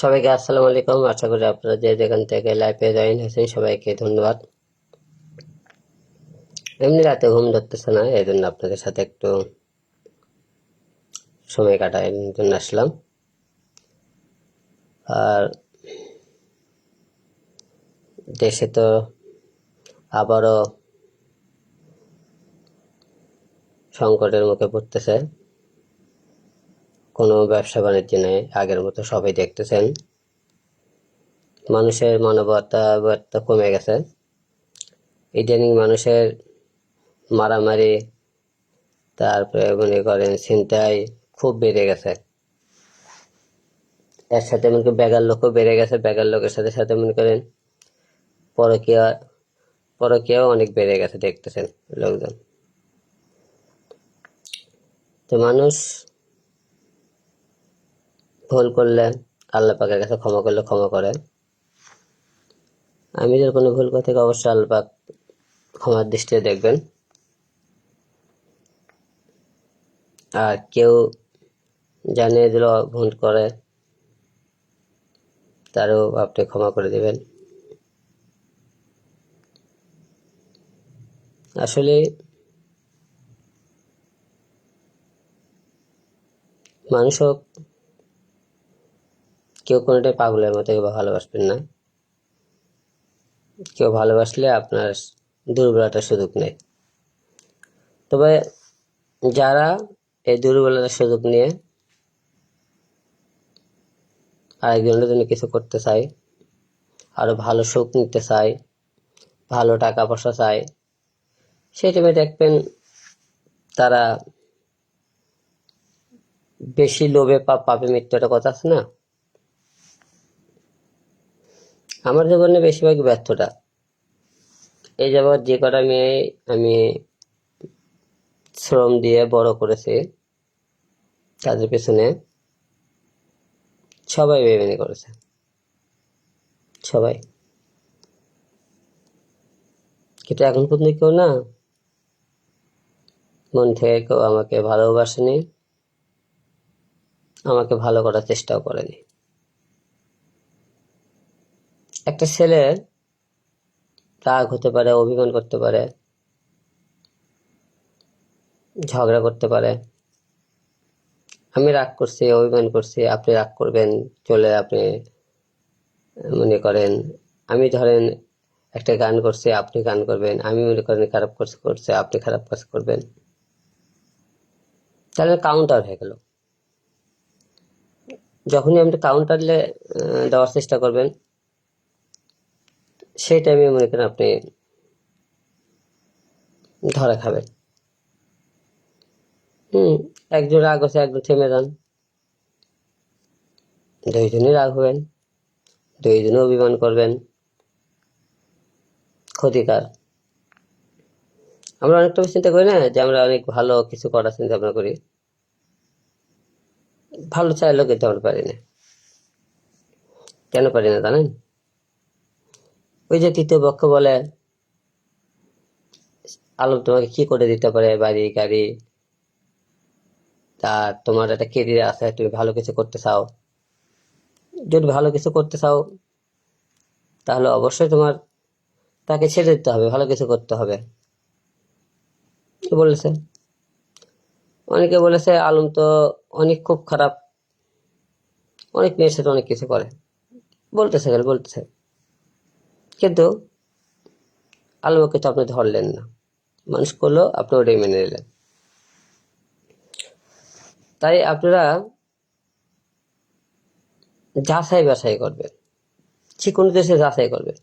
সবাইকে আসসালামু আলাইকুম। আশা করি আপনারা যে যেখান থেকে লাইভে জয়েন হয়েছেন, সবাইকে ধন্যবাদ। এমনি রাতে ঘুম ধরতেছে না এই জন্য আপনাদের সাথে একটু সময় কাটায় জন্য আসলাম। আর দেশে তো আবারও সংকটের মুখে পড়তেছে। কোনো ব্যবসা বাণিজ্য নেই, আগের মতো সবাই দেখতেছেন। মানুষের মানবতা কমে গেছে। ইদানিং মানুষের মারামারি, তারপরে মনে করেন ছিনতাই খুব বেড়ে গেছে। এর সাথে এমনকি বেগার লোকও বেড়ে গেছে বেগার লোকের সাথে সাথে মনে করেন পরকীয়া, পরকীয়াও অনেক বেড়ে গেছে দেখতেছেন লোকজন। তো মানুষ ভুল করলে আল্লাহ পাকের কাছে ক্ষমা করলে ক্ষমা করে। আমি যদি কোনো ভুল করে থাকি, অবশ্যই আল্লাহ পাক ক্ষমার দৃষ্টিতে দেখবেন। আর কেউ জানিয়ে দিল, ভুল করে, তারও আপনি ক্ষমা করে দেবেন। আসলে মানুষও কেউ কোনোটাই পাগলের মতো কেউ ভালোবাসবেন না। কেউ ভালোবাসলে আপনার দুর্বলতার সুযোগ নেই। তবে যারা এই দুর্বলতার সুযোগ নিয়ে আরেকজনের জন্য কিছু করতে চায়, আরও ভালো সুখ নিতে চায়, ভালো টাকা পয়সা চায়, সেই টাইমে দেখবেন তারা বেশি লোভে পাপে মৃত্যু একটা কথা আছে না? আমার জীবনে বেশিরভাগ ব্যর্থতা। এই যাবৎ যে কটা মেয়ে আমি শ্রম দিয়ে বড় করেছি, তাদের পেছনে সবাই বেমেনি করেছে। সবাই। কিন্তু এখন পর্যন্ত কেউ না মন থেকে কেউ আমাকে ভালোবাসেনি, আমাকে ভালো করার চেষ্টাও করেনি। একটা ছেলে রাগ হতে পারে, অভিমান করতে পারে, ঝগড়া করতে পারে। আমি রাগ করছি, অভিমান করছি, আপনি রাগ করবেন, চলে আপনি মনে করেন, আমি ধরেন একটা গান করছি, আপনি গান করবেন, আমি মনে করেন খারাপ কাজ করছে, আপনি খারাপ কাজ করবেন। তাহলে কাউন্টার হয়ে গেল। যখনই আপনি কাউন্টারলে দেওয়ার চেষ্টা করবেন সেই টাইমে মনে করেন আপনি ধরা খাবেন। হুম, একজন রাগ হচ্ছে একজন থেমে যান। দুইজনই রাগ হবেন দুইজনে অভিমান করবেন। ক্ষতিকার। আমরা অনেকটা চিন্তা করি না যে আমরা অনেক ভালো কিছু করার চিন্তা ভাবনা করি। ভালো চাইলেও কিন্তু আমরা পারি না। কেন পারি না জানেন? ওই যে তৃতীয় পক্ষ বলে, আলম তোমাকে কি করে দিতে পারে বাড়ি, গাড়ি? তা তোমার একটা কেরিয়ার আছে, তুমি ভালো কিছু করতে চাও। যদি ভালো কিছু করতে চাও, তাহলে অবশ্যই তোমার তাকে ছেড়ে দিতে হবে, ভালো কিছু করতে হবে। বলেছে? অনেকে বলেছে, আলম তো অনেক খুব খারাপ, অনেক মেয়ের সাথে অনেক কিছু করে। বলতেছে গেল বলতেছে। কিন্তু আলমকে তো আপনি ধরলেন না। মানুষ করল আপনি ওটাই মেনে নিলেন তাই আপনারা যাচাই বাছাই করবেন। যে কোনো দেশে যাচাই করবেন।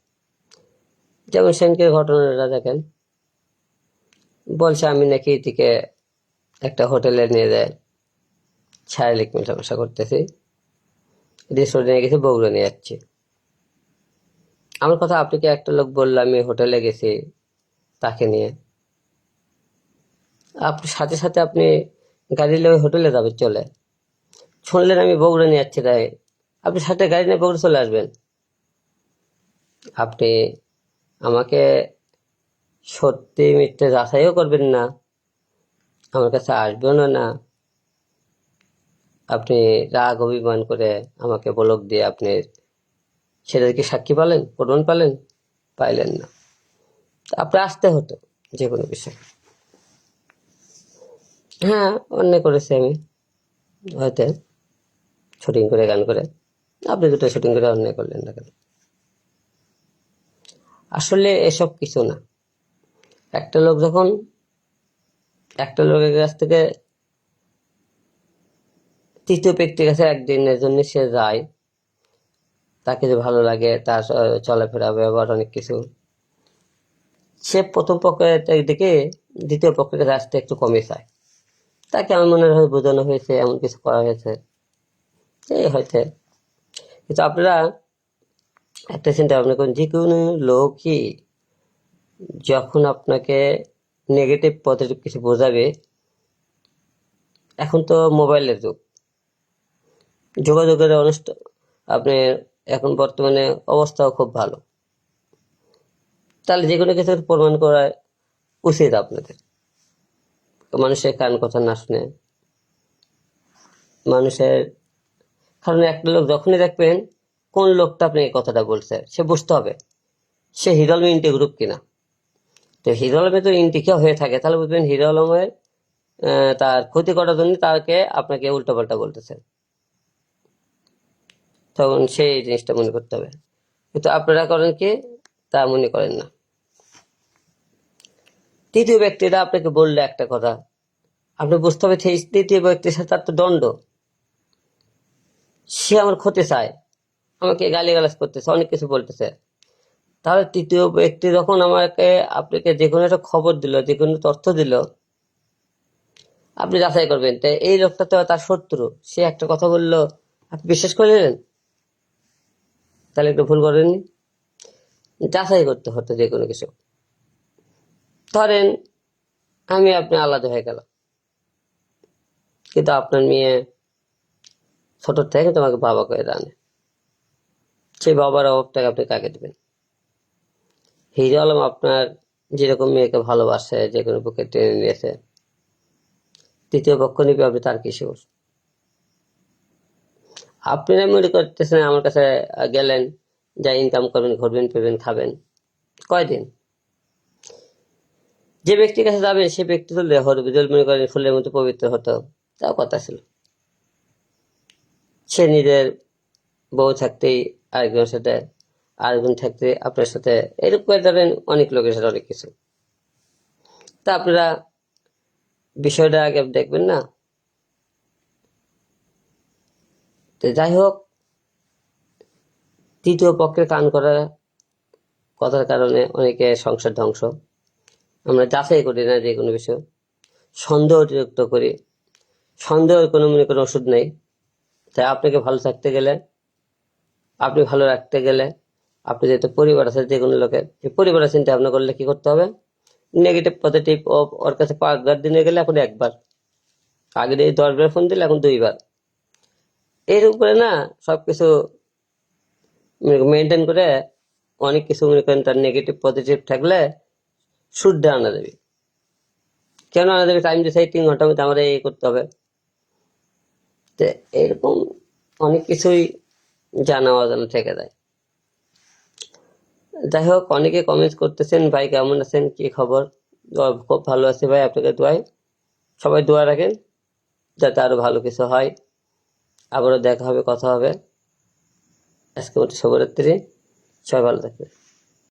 যেমন সেনকের ঘটনাটা দেখেন। বলছে, আমি নাকি এদিকে একটা হোটেলে নিয়ে যায় শারীরিক মেলামেশা করতেছি। রিসোর্টে নিয়ে গেছি, বগুড়া নিয়ে যাচ্ছি। আমার কথা আপনাকে একটা লোক বলল আমি হোটেলে গেছি তাকে নিয়ে? আপনি সাথে সাথে আপনি গাড়ি নিয়ে হোটেলে যাবে, চলে। শুনলেন আমি বগুড়া নিয়ে যাচ্ছি, তাই। আপনি সাথে গাড়ি নিয়ে বগুড়া চলে আসবেন। আপনি আমাকে সত্যি মিথ্যে যাচাইও করবেন না, আমার কাছে আসবেনও না। আপনি রাগ, অভিমান করে আমাকে বলক দিয়ে আপনি সেটাকে সাক্ষী পালেন, প্রমাণ পালেন, পাইলেন না। তা আপনি আসতে হতো যে কোনো বিষয়। হ্যাঁ অন্যায় করেছি আমি। হয়তো শুটিং করে, গান করে। আপনি দুটো শুটিং করে অন্যায় করলেন না কেন? আসলে এসব কিছু না। একটা লোক যখন, একটা লোকের কাছ থেকে, তৃতীয় ব্যক্তির কাছে একদিনের জন্য সে যায় তাকে যে ভালো লাগে, তার চলাফেরা, ব্যবহার অনেক কিছু। সে প্রথম পক্ষের দিকে, দ্বিতীয় পক্ষের কাছে আসতে একটু কমে চায় তাকে আমার মনে হয় বোঝানো হয়েছে, এমন কিছু করা হয়েছে। এই হয়েছে। কিন্তু আপনারা একটা চিন্তা ভাবনা করুন, যে কোনো লোকই যখন আপনাকে নেগেটিভ পজিটিভ কিছু বোঝাবে, এখন তো মোবাইলের যুগ। যোগাযোগের অনুষ্ঠান আপনি এখন বর্তমানে অবস্থাও খুব ভালো। তাহলে যে কোনো কিছু প্রমাণ করা উচিত আপনাদের। মানুষের কান কথা না শুনে। মানুষের কারণ একটা লোক যখনই দেখবেন কোন লোকটা আপনি কথাটা বলছে সে বুঝতে হবে সে হিরো আলম ইন্টি গ্রুপ কিনা। তো হিরো আলমে তো ইন্টিকে হয়ে থাকে তাহলে বুঝবেন হিরো আলমের আহ, তার ক্ষতি করার জন্য তাকে আপনাকে উল্টোপাল্টা বলতেছে। তখন সেই জিনিসটা মনে করতে হবে। কিন্তু আপনারা করেন কি? তা মনে করেন না। তৃতীয় ব্যক্তিটা আপনাকে বললে একটা কথা। আপনি বুঝতে হবে সেই তৃতীয় ব্যক্তির সাথে তার তো দণ্ড সে আমার ক্ষতি চায়। আমাকে গালিগালাজ করতেছে, অনেক কিছু বলতেছে। তাহলে তৃতীয় ব্যক্তি যখন আমাকে, আপনাকে যে কোনো একটা খবর দিল, যে কোনো তথ্য দিল, আপনি যাচাই করবেন তো এই লোকটা তো তার শত্রু। সে একটা কথা বলল। আপনি বিশ্বাস করে নিলেন? তাহলে একটু ভুল করেননি যাচাই করতে হতো যে কোনো কিছু। ধরেন, আমি আপনি আলাদা হয়ে গেলাম। কিন্তু আপনার মেয়ে ছোট থেকে তোমাকে বাবা করে জানে। সেই বাবার অভাবটাকে আপনি কাকে দেবেন? হিরো আলম আপনার যেরকম মেয়েকে ভালোবাসে যে কোনো বুকে টেনে নিয়েছে তৃতীয় পক্ষ নিবে আপনি তার কিছু আপনারা মনে করতেছেন আমার কাছে গেলেন, যা ইনকাম করবেন, ঘুরবেন, ফিরবেন, খাবেন, কয়দিন? যে ব্যক্তির কাছে যাবেন, সে ব্যক্তি তো দেহর বিজল মনে করেন, ফুলের মতো পবিত্র হতো, তাও কথা ছিল। সে নিজের বউ থাকতেই আরেকজনের সাথে, আরেকজন থাকতে আপনার সাথে, এরকম করে যাবেন অনেক লোকের সাথে অনেক কিছু। তা আপনারা বিষয়টা আগে দেখবেন না? তো যাই হোক তৃতীয় পক্ষের কান করা কথার কারণে অনেকে সংসার ধ্বংস। আমরা যাচাই করি না যে কোনো বিষয়। সন্দেহ অতিরিক্ত করি। সন্দেহের কোনো মনে কোনো ওষুধ নেই। তাই আপনাকে ভালো থাকতে গেলে, আপনি ভালো রাখতে গেলে, আপনি যেহেতু পরিবার আছে যে কোনো লোকের, এই পরিবারের চিন্তা ভাবনা করলে কি করতে হবে? নেগেটিভ পজিটিভ ওর কাছে পাঁচবার দিনে গেলে এখন একবার। আগে দশবার ফোন দিলে এখন দুইবার। এর উপরে না সবকিছু মেনটেন করে অনেক কিছু মনে করেন তার নেগেটিভ পজিটিভ থাকলে শুদ্ধ আনা যাবে কেন আনা যাবে টাইম দিতে তিন ঘণ্টার মধ্যে আমাদের এই করতে হবে। তো এরকম অনেক কিছুই জানা অজানা থেকে যায়। যাই হোক, অনেকে কমেন্ট করতেছেন, ভাই কেমন আছেন? কি খবর? খুব ভালো আছে ভাই আপনাকে দোয়াই সবাই দোয়া রাখেন, যাতে আরও ভালো কিছু হয়। আবারও দেখা হবে কথা হবে। আজকে মতো শুভরাত্রি। সবাই ভালো থাকবে